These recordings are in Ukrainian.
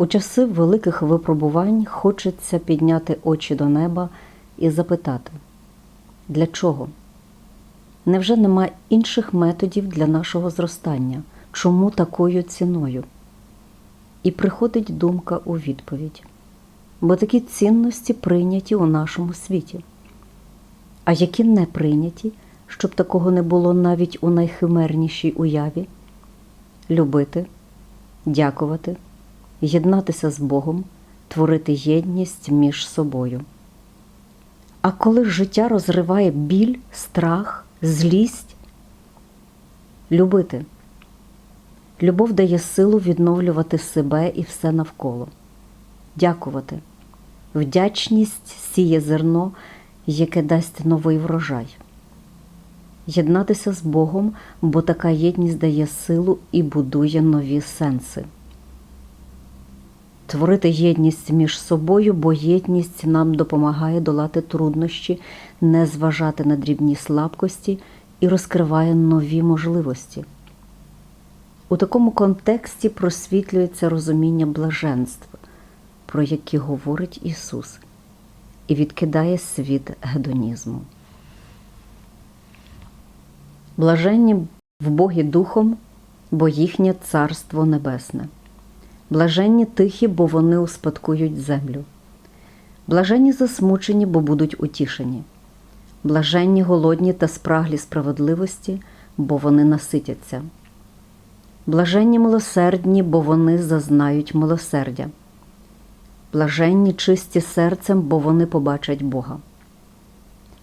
У часи великих випробувань хочеться підняти очі до неба і запитати, для чого? Невже нема інших методів для нашого зростання? Чому такою ціною? І приходить думка у відповідь, бо такі цінності прийняті у нашому світі. А які не прийняті, щоб такого не було навіть у найхимернішій уяві? Любити, дякувати, єднатися з Богом, творити єдність між собою. А коли життя розриває біль, страх, злість, любити. Любов дає силу відновлювати себе і все навколо. Дякувати. Вдячність сіє зерно, яке дасть новий врожай. Єднатися з Богом, бо така єдність дає силу і будує нові сенси. Творити єдність між собою, бо єдність нам допомагає долати труднощі, не зважати на дрібні слабкості і розкриває нові можливості. У такому контексті просвітлюється розуміння блаженств, про які говорить Ісус, і відкидає світ гедонізму. Блаженні в Богі Духом, бо їхнє Царство Небесне. Блаженні тихі, бо вони успадкують землю. Блаженні засмучені, бо будуть утішені. Блаженні голодні та спраглі справедливості, бо вони наситяться. Блаженні милосердні, бо вони зазнають милосердя. Блаженні чисті серцем, бо вони побачать Бога.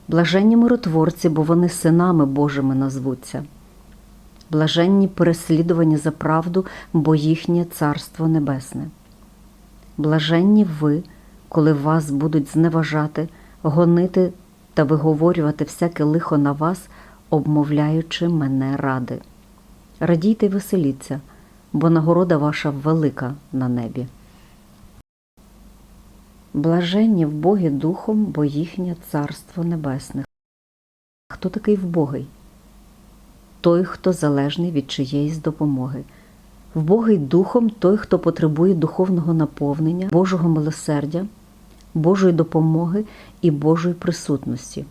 Блаженні миротворці, бо вони синами Божими назвуться. Блаженні переслідувані за правду, бо їхнє Царство Небесне. Блаженні ви, коли вас будуть зневажати, гонити та виговорювати всяке лихо на вас, обмовляючи мене ради. Радійте й веселіться, бо нагорода ваша велика на небі. Блаженні в Богі Духом, бо їхнє Царство Небесне. Хто такий вбогий? Той, хто залежний від чиєїсь допомоги. Вбогий духом той, хто потребує духовного наповнення, Божого милосердя, Божої допомоги і Божої присутності,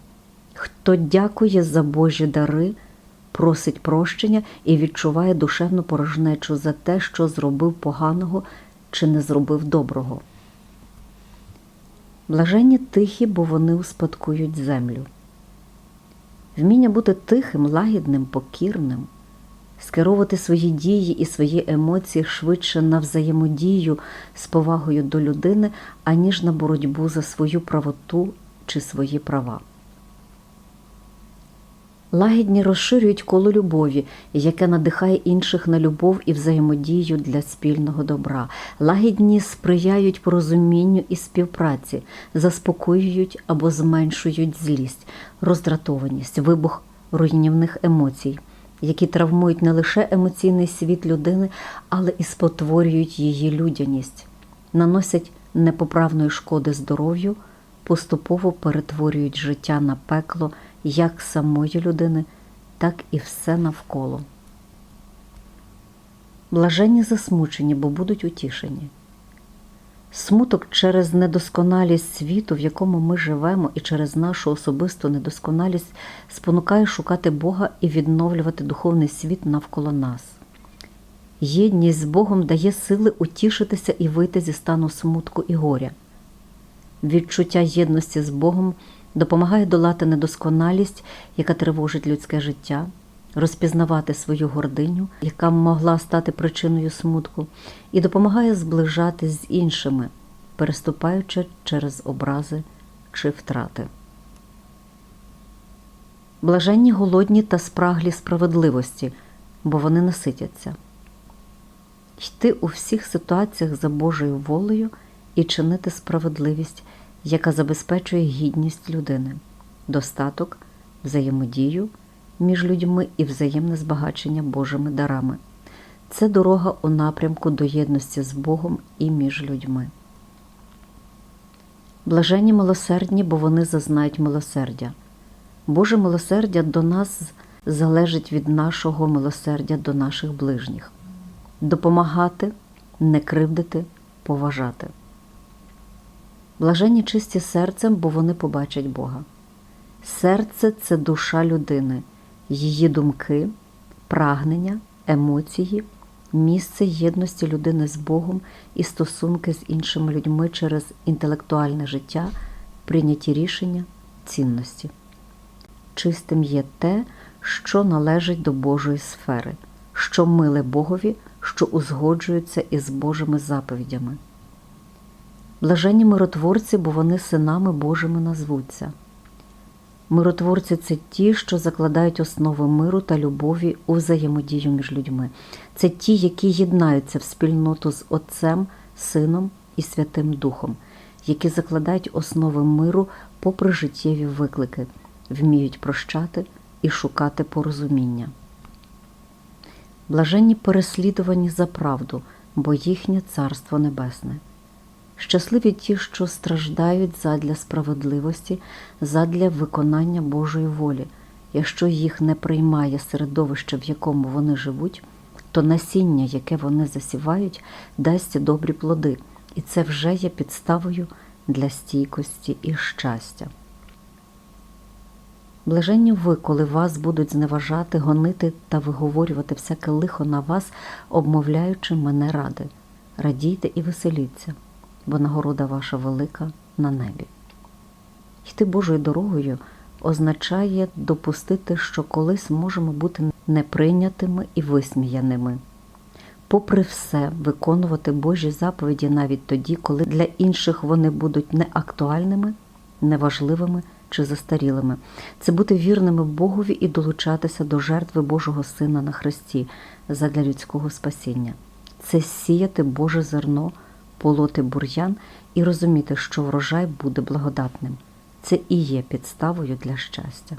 хто дякує за Божі дари, просить прощення і відчуває душевну порожнечу за те, що зробив поганого чи не зробив доброго. Блаженні тихі, бо вони успадкують землю. Вміння бути тихим, лагідним, покірним, скеровувати свої дії і свої емоції швидше на взаємодію з повагою до людини, аніж на боротьбу за свою правоту чи свої права. Лагідні розширюють коло любові, яке надихає інших на любов і взаємодію для спільного добра. Лагідні сприяють порозумінню і співпраці, заспокоюють або зменшують злість, роздратованість, вибух руйнівних емоцій, які травмують не лише емоційний світ людини, але і спотворюють її людяність, наносять непоправної шкоди здоров'ю, поступово перетворюють життя на пекло як самої людини, так і все навколо. Блаженні засмучені, бо будуть утішені. Смуток через недосконалість світу, в якому ми живемо, і через нашу особисту недосконалість спонукає шукати Бога і відновлювати духовний світ навколо нас. Єдність з Богом дає сили утішитися і вийти зі стану смутку і горя. Відчуття єдності з Богом допомагає долати недосконалість, яка тривожить людське життя, розпізнавати свою гординю, яка могла стати причиною смутку, і допомагає зближати з іншими, переступаючи через образи чи втрати. Блаженні голодні та спраглі справедливості, бо вони наситяться. Йти у всіх ситуаціях за Божою волею і чинити справедливість яка забезпечує гідність людини, достаток, взаємодію між людьми і взаємне збагачення Божими дарами. Це дорога у напрямку до єдності з Богом і між людьми. Блаженні милосердні, бо вони зазнають милосердя. Боже милосердя до нас залежить від нашого милосердя до наших ближніх. Допомагати, не кривдити, поважати. Блаженні чисті серцем, бо вони побачать Бога. Серце це душа людини, її думки, прагнення, емоції, місце єдності людини з Богом і стосунки з іншими людьми через інтелектуальне життя, прийняті рішення, цінності. Чистим є те, що належить до Божої сфери, що миле Богові, що узгоджується із Божими заповідями. Блаженні миротворці, бо вони синами Божими назвуться. Миротворці це ті, що закладають основи миру та любові у взаємодію між людьми. Це ті, які єднаються в спільноту з Отцем, Сином і Святим Духом, які закладають основи миру попри життєві виклики, вміють прощати і шукати порозуміння. Блаженні переслідувані за правду, бо їхнє Царство Небесне. Щасливі ті, що страждають задля справедливості, задля виконання Божої волі. Якщо їх не приймає середовище, в якому вони живуть, то насіння, яке вони засівають, дасть добрі плоди, і це вже є підставою для стійкості і щастя. Блаженні ви, коли вас будуть зневажати, гонити та виговорювати всяке лихо на вас, обмовляючи мене ради. Радійте і веселіться, бо нагорода ваша велика на небі. Йти Божою дорогою означає допустити, що колись можемо бути неприйнятими і висміяними. Попри все, виконувати Божі заповіді навіть тоді, коли для інших вони будуть неактуальними, неважливими чи застарілими. Це бути вірними Богові і долучатися до жертви Божого Сина на Христі задля людського спасіння. Це сіяти Боже зерно, полоти бур'ян і розуміти, що врожай буде благодатним. Це і є підставою для щастя.